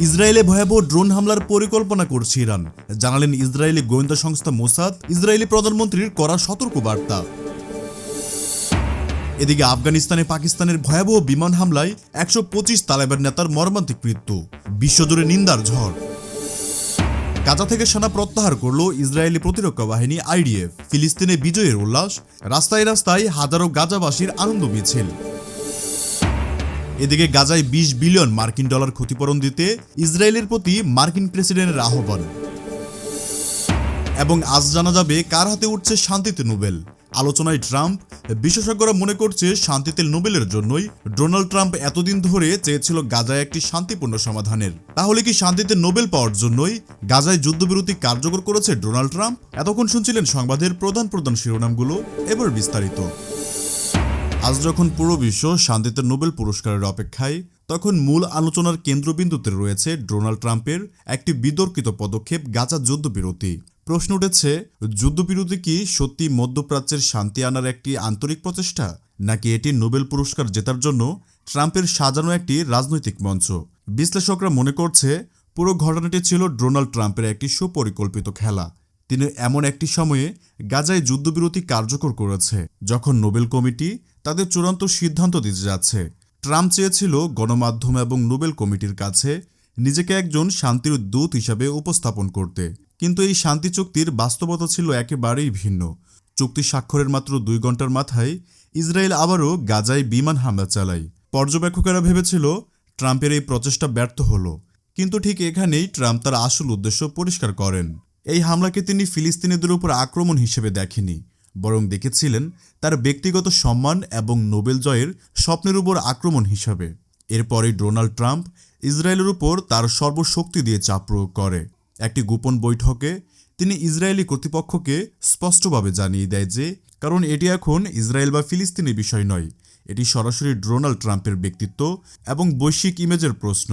ইসরায়েলে ভয়াবহ ড্রোন হামলার পরিকল্পনা করছে ইরান। জানালেন ইসরায়েলি গোয়েন্দা সংস্থা মোসাদ, ইসরায়েলি প্রধানমন্ত্রীর করা সতর্কবার্তা। এদিকে আফগানিস্তানে পাকিস্তানের ভয়াবহ বিমান হামলায় একশো পঁচিশ তালেবান নেতার মর্মান্তিক মৃত্যু। বিশ্বজুড়ে নিন্দার ঝড়। গাজা থেকে সেনা প্রত্যাহার করল ইসরায়েলি প্রতিরক্ষা বাহিনী আইডিএফ। ফিলিস্তিনে বিজয়ের উল্লাস, রাস্তায় রাস্তায় হাজারো গাজাবাসীর আনন্দ মিছিল। এদিকে গাজায় বিশ বিলিয়ন মার্কিন ডলার ক্ষতিপূরণ দিতে ইসরায়েলের প্রতি মার্কিন প্রেসিডেন্টের আহ্বান এবং আজ জানা যাবে কার হাতে উঠছে শান্তিতে নোবেল। আলোচনায় ট্রাম্প বিশেষজ্ঞরা মনে করছে শান্তিতে নোবেলের জন্যই ডোনাল্ড ট্রাম্প এতদিন ধরে চেয়েছিল গাজায় একটি শান্তিপূর্ণ সমাধানের। তাহলে কি শান্তিতে নোবেল পাওয়ার জন্যই গাজায় যুদ্ধবিরতি কার্যকর করেছে ডোনাল্ড ট্রাম্প? এতক্ষণ শুনছিলেন সংবাদের প্রধান প্রধান শিরোনামগুলো, এবার বিস্তারিত। আজ যখন পুরো বিশ্ব শান্তিতে নোবেল পুরস্কারের অপেক্ষায়, তখন মূল আলোচনার কেন্দ্রবিন্দুতে রয়েছে ডোনাল্ড ট্রাম্পের একটি বিতর্কিত পদক্ষেপ গাজা যুদ্ধবিরতি। প্রশ্ন উঠেছে, যুদ্ধবিরতি কি সত্যি মধ্যপ্রাচ্যের শান্তি আনার একটি আন্তরিক প্রচেষ্টা, নাকি এটি নোবেল পুরস্কার জেতার জন্য ট্রাম্পের সাজানো একটি রাজনৈতিক মঞ্চ? বিশ্লেষকরা মনে করছে, পুরো ঘটনাটি ছিল ডোনাল্ড ট্রাম্পের একটি সুপরিকল্পিত খেলা। তিনি এমন একটি সময়ে গাজায় যুদ্ধবিরতি কার্যকর করেছে, যখন নোবেল কমিটি তাদের চূড়ান্ত সিদ্ধান্ত দিতে যাচ্ছে। ট্রাম্প চেয়েছিল গণমাধ্যম এবং নোবেল কমিটির কাছে নিজেকে একজন শান্তির দূত হিসাবে উপস্থাপন করতে। কিন্তু এই শান্তি চুক্তির বাস্তবতা ছিল একেবারেই ভিন্ন। চুক্তি স্বাক্ষরের মাত্র দুই ঘণ্টার মাথায় ইসরায়েল আবারও গাজায় বিমান হামলা চালায়। পর্যবেক্ষকেরা ভেবেছিল ট্রাম্পের এই প্রচেষ্টা ব্যর্থ হলো। কিন্তু ঠিক এখানেই ট্রাম্প তার আসল উদ্দেশ্য পরিষ্কার করেন। এই হামলাকে তিনি ফিলিস্তিনিদের উপর আক্রমণ হিসেবে দেখেনি। বরং দেখেছিলেন তার ব্যক্তিগত সম্মান এবং নোবেল জয়ের স্বপ্নের উপর আক্রমণ হিসাবে। এরপরেই ডোনাল্ড ট্রাম্প ইসরায়েলের উপর তার সর্বশক্তি দিয়ে চাপ প্রয়োগ করে। একটি গোপন বৈঠকে তিনি ইসরায়েলি কর্তৃপক্ষকে স্পষ্টভাবে জানিয়ে দেয় যে, কারণ এটি এখন ইসরায়েল বা ফিলিস্তিনি বিষয় নয়। এটি সরাসরি ডোনাল্ড ট্রাম্পের ব্যক্তিত্ব এবং বৈশ্বিক ইমেজের প্রশ্ন।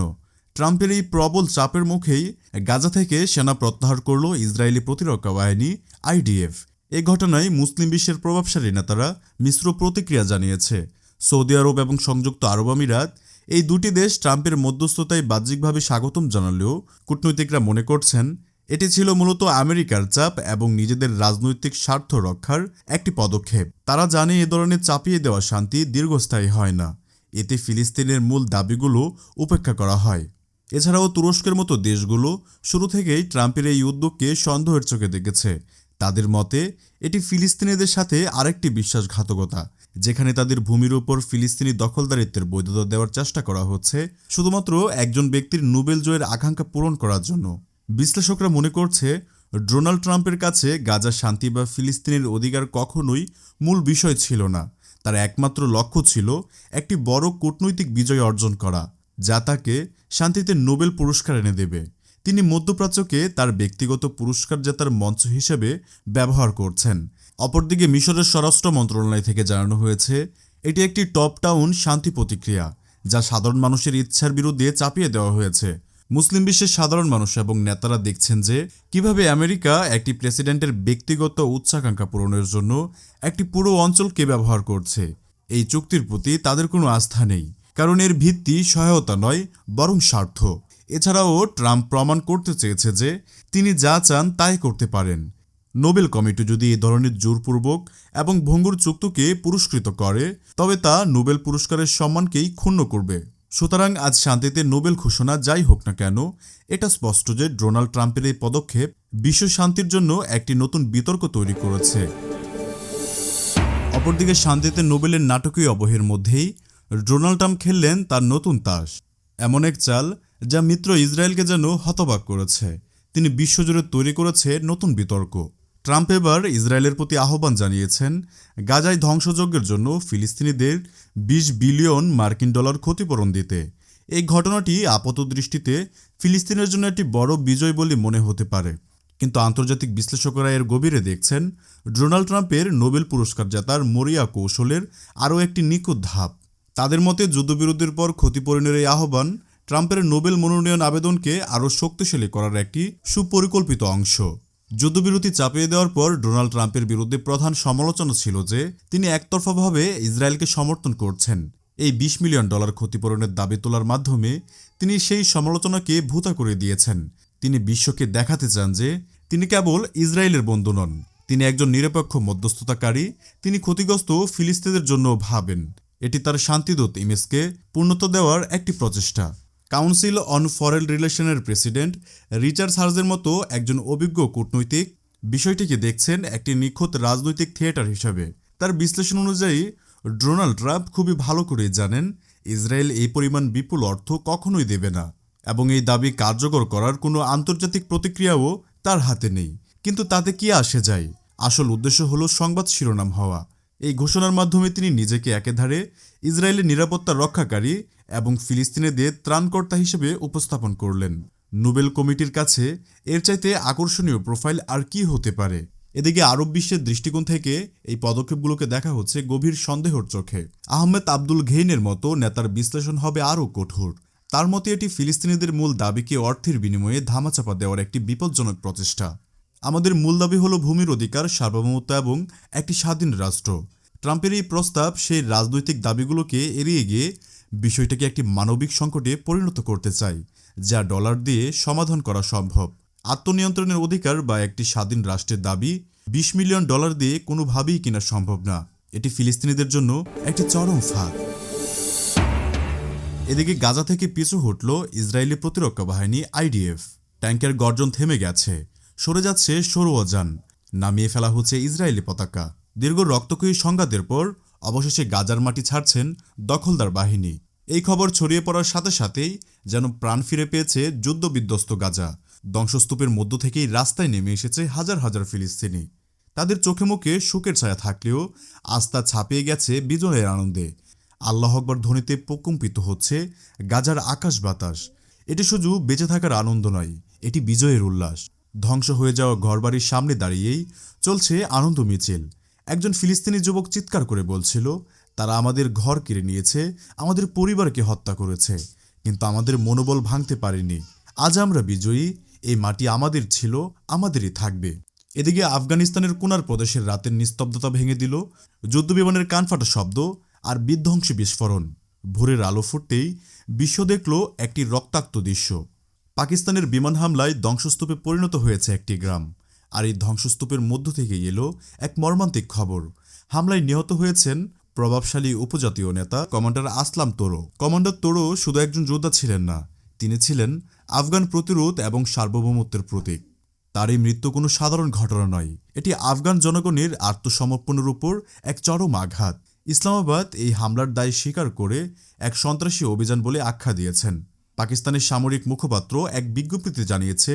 ট্রাম্পের এই প্রবল চাপের মুখেই গাজা থেকে সেনা প্রত্যাহার করল ইসরায়েলি প্রতিরক্ষা বাহিনী আইডিএফ। এ ঘটনায় মুসলিম বিশ্বের প্রভাবশালী নেতারা মিশ্র প্রতিক্রিয়া জানিয়েছে। সৌদি আরব এবং সংযুক্ত আরব আমিরাত এই দুটি দেশ ট্রাম্পের মধ্যস্থতায় বাহ্যিকভাবে স্বাগতম জানালেও কূটনৈতিকরা মনে করছেন, এটি ছিল মূলত আমেরিকার চাপ এবং নিজেদের রাজনৈতিক স্বার্থ রক্ষার একটি পদক্ষেপ। তারা জানে এ ধরনের চাপিয়ে দেওয়া শান্তি দীর্ঘস্থায়ী হয় না। এতে ফিলিস্তিনের মূল দাবিগুলো উপেক্ষা করা হয়। এছাড়াও তুরস্কের মতো দেশগুলো শুরু থেকেই ট্রাম্পের এই উদ্যোগকে সন্দেহের চোখে দেখেছে। তাদের মতে, এটি ফিলিস্তিনিদের সাথে আরেকটি বিশ্বাসঘাতকতা, যেখানে তাদের ভূমির উপর ফিলিস্তিনি দখলদারিত্বের বৈধতা দেওয়ার চেষ্টা করা হচ্ছে, শুধুমাত্র একজন ব্যক্তির নোবেল জয়ের আকাঙ্ক্ষা পূরণ করার জন্য। বিশ্লেষকরা মনে করছে, ডোনাল্ড ট্রাম্পের কাছে গাজা শান্তি বা ফিলিস্তিনের অধিকার কখনোই মূল বিষয় ছিল না। তার একমাত্র লক্ষ্য ছিল একটি বড় কূটনৈতিক বিজয় অর্জন করা, যা তাকে শান্তিতে নোবেল পুরস্কার এনে দেবে। তিনি মধ্যপ্রাচ্যকে তার ব্যক্তিগত পুরস্কার জেতার মঞ্চ হিসেবে ব্যবহার করছেন। অপরদিকে মিশরের স্বরাষ্ট্র মন্ত্রণালয় থেকে জানানো হয়েছে, এটি একটি টপ টাউন শান্তি প্রতিক্রিয়া, যা সাধারণ মানুষের ইচ্ছার বিরুদ্ধে চাপিয়ে দেওয়া হয়েছে। মুসলিম বিশ্বের সাধারণ মানুষ এবং নেতারা দেখছেন যে, কীভাবে আমেরিকা একটি প্রেসিডেন্টের ব্যক্তিগত উচ্চাকাঙ্ক্ষা পূরণের জন্য একটি পুরো অঞ্চলকে ব্যবহার করছে। এই চুক্তির প্রতি তাদের কোনো আস্থা নেই, কারণ এর ভিত্তি সহায়তা নয়, বরং স্বার্থ। এছাড়াও ট্রাম্প প্রমাণ করতে চেয়েছে যে তিনি যা চান তাই করতে পারেন। নোবেল কমিটি যদি এ ধরনের জোরপূর্বক এবং ভঙ্গুর চুক্তিকে পুরস্কৃত করে, তবে তা নোবেল পুরস্কারের সম্মানকেই ক্ষুণ্ণ করবে। সুতরাং আজ শান্তিতে নোবেল ঘোষণা যাই হোক না কেন, এটা স্পষ্ট যে ডোনাল্ড ট্রাম্পের এই পদক্ষেপ বিশ্ব শান্তির জন্য একটি নতুন বিতর্ক তৈরি করেছে। অপরদিকে শান্তিতে নোবেলের নাটকীয় অবহের মধ্যেই ডোনাল্ড ট্রাম্প খেললেন তার নতুন তাস। এমন এক চাল যা মিত্র ইসরায়েলকে যেন হতবাক করেছে। তিনি বিশ্বজুড়ে তৈরি করেছে নতুন বিতর্ক। ট্রাম্প এবার ইসরায়েলের প্রতি আহ্বান জানিয়েছেন, গাজায় ধ্বংসযজ্ঞের জন্য ফিলিস্তিনিদের বিশ বিলিয়ন মার্কিন ডলার ক্ষতিপূরণ দিতে। এই ঘটনাটি আপাত দৃষ্টিতে ফিলিস্তিনের জন্য একটি বড় বিজয় বলে মনে হতে পারে। কিন্তু আন্তর্জাতিক বিশ্লেষকরা এর গভীরে দেখছেন, ডোনাল্ড ট্রাম্পের নোবেল পুরস্কার জেতার মরিয়া কৌশলের আরও একটি নিখুঁত ধাপ। তাদের মতে যুদ্ধবিরোধীর পর ক্ষতিপূরণের এই আহ্বান ট্রাম্পের নোবেল মনোনয়ন আবেদনকে আরও শক্তিশালী করার একটি সুপরিকল্পিত অংশ। যুদ্ধবিরতি চাপিয়ে দেওয়ার পর ডোনাল্ড ট্রাম্পের বিরুদ্ধে প্রধান সমালোচনা ছিল যে, তিনি একতরফাভাবে ইসরায়েলকে সমর্থন করছেন। এই বিশ মিলিয়ন ডলার ক্ষতিপূরণের দাবি তোলার মাধ্যমে তিনি সেই সমালোচনাকে ভূতা করে দিয়েছেন। তিনি বিশ্বকে দেখাতে চান যে, তিনি কেবল ইসরায়েলের বন্ধু নন। তিনি একজন নিরপেক্ষ মধ্যস্থতাকারী। তিনি ক্ষতিগ্রস্ত ফিলিস্তিনের জন্য ভাবেন। এটি তার শান্তিদূত ইমেজকে পূর্ণতা দেওয়ার একটি প্রচেষ্টা। কাউন্সিল অন ফরেন রিলেশনের প্রেসিডেন্ট রিচার্ড সার্জের মতো একজন অভিজ্ঞ কূটনৈতিক বিষয়টিকে দেখছেন একটি নিখুঁত রাজনৈতিক থিয়েটার হিসাবে। তার বিশ্লেষণ অনুযায়ী, ডোনাল্ড ট্রাম্প খুবই ভালো করে জানেন ইসরায়েল এই পরিমাণ বিপুল অর্থ কখনোই দেবে না এবং এই দাবি কার্যকর করার কোনো আন্তর্জাতিক প্রতিক্রিয়াও তার হাতে নেই। কিন্তু তাতে কি আসে যায়? আসল উদ্দেশ্য হলো সংবাদ শিরোনাম হওয়া। এই ঘোষণার মাধ্যমে তিনি নিজেকে একেধারে ইসরায়েলের নিরাপত্তা রক্ষাকারী এবং ফিলিস্তিনিদের ত্রাণকর্তা হিসেবে উপস্থাপন করলেন। নোবেল কমিটির কাছে এর চাইতে আকর্ষণীয় প্রোফাইল আর কি হতে পারে? এদিকে আরব বিশ্বের দৃষ্টিকোণ থেকে এই পদক্ষেপগুলোকে দেখা হচ্ছে গভীর সন্দেহর চোখে। আহমেদ আব্দুল ঘেইনের মতো নেতার বিশ্লেষণ হবে আরও কঠোর। তার মতে এটি ফিলিস্তিনিদের মূল দাবিকে অর্থের বিনিময়ে ধামাচাপা দেওয়ার একটি বিপজ্জনক প্রচেষ্টা। আমাদের মূল দাবি হলো ভূমির অধিকার, সার্বভৌমত্ব এবং একটি স্বাধীন রাষ্ট্র। ট্রাম্পের এই প্রস্তাব সেই রাজনৈতিক দাবিগুলোকে এড়িয়ে গিয়ে বিষয়টাকে একটি মানবিক সংকটে পরিণত করতে চাই যা ডলার দিয়ে সমাধান করা সম্ভব। আত্মনিয়ন্ত্রণের অধিকার বা একটি স্বাধীন রাষ্ট্রের দাবি, বিশ মিলিয়ন ডলার দিয়ে কোনোভাবেই কেনা সম্ভব না। এটি ফিলিস্তিনিদের জন্য একটি চরম ফাঁক এদিকে গাজা থেকে পিছু হটল ইসরায়েলি প্রতিরক্ষা বাহিনী আইডিএফ। ট্যাঙ্কের গর্জন থেমে গেছে। সরে যাচ্ছে সরুয়াজান। নামিয়ে ফেলা হচ্ছে ইসরায়েলি পতাকা। দীর্ঘ রক্তক্ষয়ী সংঘাতের পর অবশেষে গাজার মাটি ছাড়ছেন দখলদার বাহিনী। এই খবর ছড়িয়ে পড়ার সাথে সাথেই যেন প্রাণ ফিরে পেয়েছে যুদ্ধবিধ্বস্ত গাজা। ধ্বংসস্তূপের মধ্য থেকেই রাস্তায় নেমে এসেছে হাজার হাজার ফিলিস্তিনি। তাদের চোখে মুখে সুখের ছায়া থাকলেও আস্থা ছাপিয়ে গেছে বিজয়ের আনন্দে। আল্লাহ আকবর ধ্বনিতে প্রকম্পিত হচ্ছে, গাজার আকাশ বাতাস। এটি শুধু বেঁচে থাকার আনন্দ নয়, এটি বিজয়ের উল্লাস। ধ্বংস হয়ে যাওয়া ঘরবাড়ির সামনে দাঁড়িয়েই চলছে আনন্দ মিছিল। একজন ফিলিস্তিনি যুবক চিৎকার করে বলছিল, তারা আমাদের ঘর কেড়ে নিয়েছে, আমাদের পরিবারকে হত্যা করেছে, কিন্তু আমাদের মনোবল ভাঙতে পারেনি। আজ আমরা বিজয়ী, এই মাটি আমাদের ছিল, আমাদেরই থাকবে। এদিকে আফগানিস্তানের কোনার প্রদেশের রাতের নিস্তব্ধতা ভেঙে দিল, যুদ্ধবিমানের কানফাটা শব্দ আর বিধ্বংসী বিস্ফোরণ। ভোরের আলো ফুটতেই বিশ্ব দেখল একটি রক্তাক্ত দৃশ্য। পাকিস্তানের বিমান হামলায় ধ্বংসস্তূপে পরিণত হয়েছে একটি গ্রাম। আর এই ধ্বংসস্তূপের মধ্য থেকে এলো এক মর্মান্তিক খবর। হামলায় নিহত হয়েছেন প্রভাবশালী উপজাতীয় নেতা কমান্ডার আসলাম তোরো। কমান্ডার তোরো শুধু একজন যোদ্ধা ছিলেন না, তিনি ছিলেন আফগান প্রতিরোধ এবং সার্বভৌমত্বের প্রতীক। তার এই মৃত্যু কোনো সাধারণ ঘটনা নয়, এটি আফগান জনগণের আত্মসমর্পণের উপর এক চরম আঘাত। ইসলামাবাদ এই হামলার দায় স্বীকার করে এক সন্ত্রাসী অভিযান বলে আখ্যা দিয়েছেন। পাকিস্তানের সামরিক মুখপাত্র এক বিজ্ঞপ্তিতে জানিয়েছে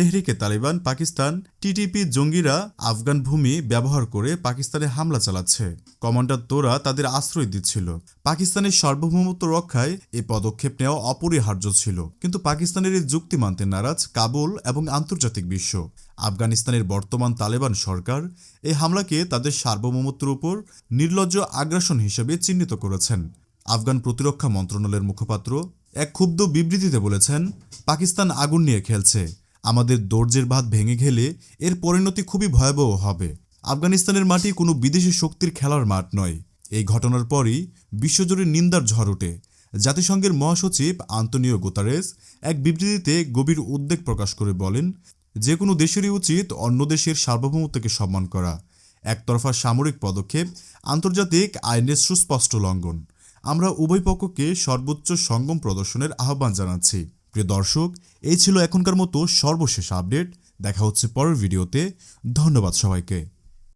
তেহরিকে তালিবান, পাকিস্তান, টিটিপি জঙ্গিরা আফগান ভূমি ব্যবহার করে পাকিস্তানে হামলা চালাচ্ছে। কমান্ডার তোরা তাদের আশ্রয় দিচ্ছিল। পাকিস্তানের সার্বভৌমত্ব রক্ষায় এই পদক্ষেপ নেওয়া অপরিহার্য ছিল। কিন্তু পাকিস্তানের এই যুক্তি মানতে নারাজ কাবুল এবং আন্তর্জাতিক বিশ্ব। আফগানিস্তানের বর্তমান তালেবান সরকার এই হামলাকে তাদের সার্বভৌমত্বের উপর নির্লজ্জ আগ্রাসন হিসেবে চিহ্নিত করেছেন। আফগান প্রতিরক্ষা মন্ত্রণালয়ের মুখপাত্র এক ক্ষুব্ধ বিবৃতিতে বলেছেন, পাকিস্তান আগুন নিয়ে খেলছে। আমাদের দর্জের ভাত ভেঙে গেলে এর পরিণতি খুবই ভয়াবহ হবে। আফগানিস্তানের মাটি কোনো বিদেশি শক্তির খেলার মাঠ নয়। এই ঘটনার পরই বিশ্বজুড়ে নিন্দার ঝড় ওঠে। জাতিসংঘের মহাসচিব আন্তনিও গোতারেস এক বিবৃতিতে গভীর উদ্বেগ প্রকাশ করে বলেন যে কোনো দেশেরই উচিত অন্য দেশের সার্বভৌমত্বকে সম্মান করা। একতরফা সামরিক পদক্ষেপ, আন্তর্জাতিক আইনের সুস্পষ্ট লঙ্ঘন। আমরা উভয় পক্ষকে সর্বোচ্চ সঙ্গম প্রদর্শনের আহ্বান জানাচ্ছি। প্রিয় দর্শক এই ছিল এখনকার মতো সর্বশেষ আপডেট। দেখা হচ্ছে পরের ভিডিওতে। ধন্যবাদ সবাইকে।